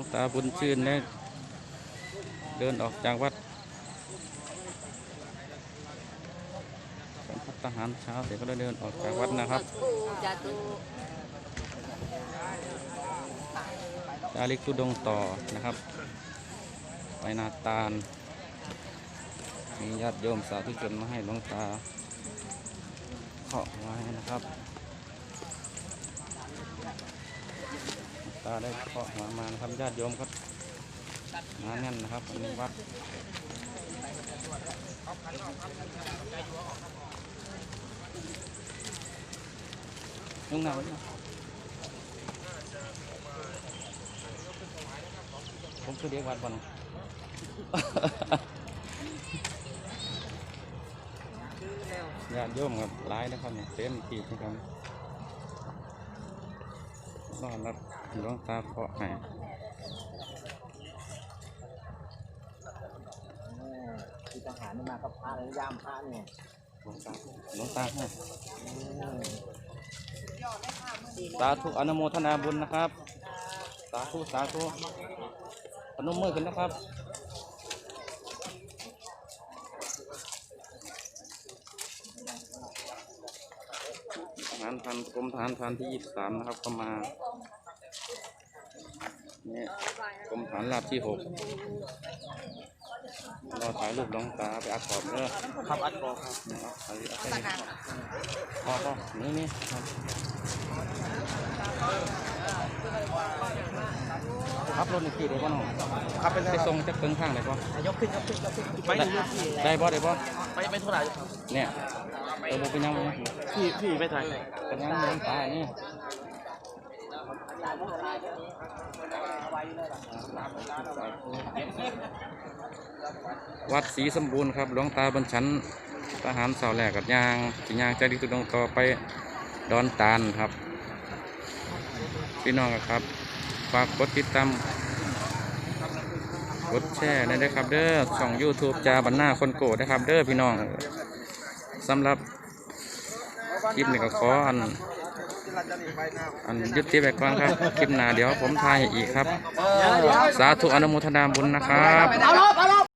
ลวงตาบุญชื่นได้เดินออกจากวัดเป็นพัฒหารเช้าเสร็จก็ได้เดินออกจากวัดนะครับจาตุจาริกทุดงต่อนะครับ ไปนาตาล มีญาติโยมสาธุชนมาให้หลวงตาเคาะไว้นะครับหลวง ตาได้เคาะหัวมานะครับญาติโยมก็มาแน่นนะครับอันนี้วัดยุ่งหนาวไหมผมคือเรียกวัดบ่นญาติโยมครับร้ายนะครับเนี่ยเต็มที่นะครับ นอนรับหลวงตาเคาะให้คือทหารนี่มากับพระเลยย่ามพระเนี่ยหลวงตาหลวงตาให้สาธุอนุโมทนาบุญนะครับ สาธุสาธุพนมมือขึ้นนะครับ ทหารพันกรมทหารพันที่ยี่สิบสามนะครับก็มาเนี่ยกรมฐานราบที่หกรอถ่ายรูปหลวงตาไปอัดขอบเด้อครับอัดกอครับนะครับถ่ายรูปอัดขอบพอพอนี่นี่ครับขับรถในที่ได้ป่ะน้องครับเป็นไปส่งจะเพิ่งข้างได้ป่ะยกขึ้นยกขึ้นยกขึ้นไปได้ยกพี่ได้ป่ะได้ป่ะไปไปเท่าไหร่ครับเนี่ยเออบ่เป็นยังไงพี่พี่ไม่ถ่ายเป็นยังหลวงตานี่วัดศรีสมบูรณ์ครับหลวงตาบรรชันทหารเสาแหลกกับยางสิยางใจดิตุดงต่อไปดอนตาลครับ พี่น้องครับฝากกดติดตาม กดแชร์ได้ด้วยครับเด้อช่อง YouTube จาบันหน้าคนโกรธนะครับเด้อพี่น้องสำหรับคลิปนี้ก็ขออันอันยุติไปก่อนครับคลิปหน้าเดี๋ยวผมถ่ายอีกครับ สาธุอนุโมทนาบุญนะครับเอารอบเอารอบ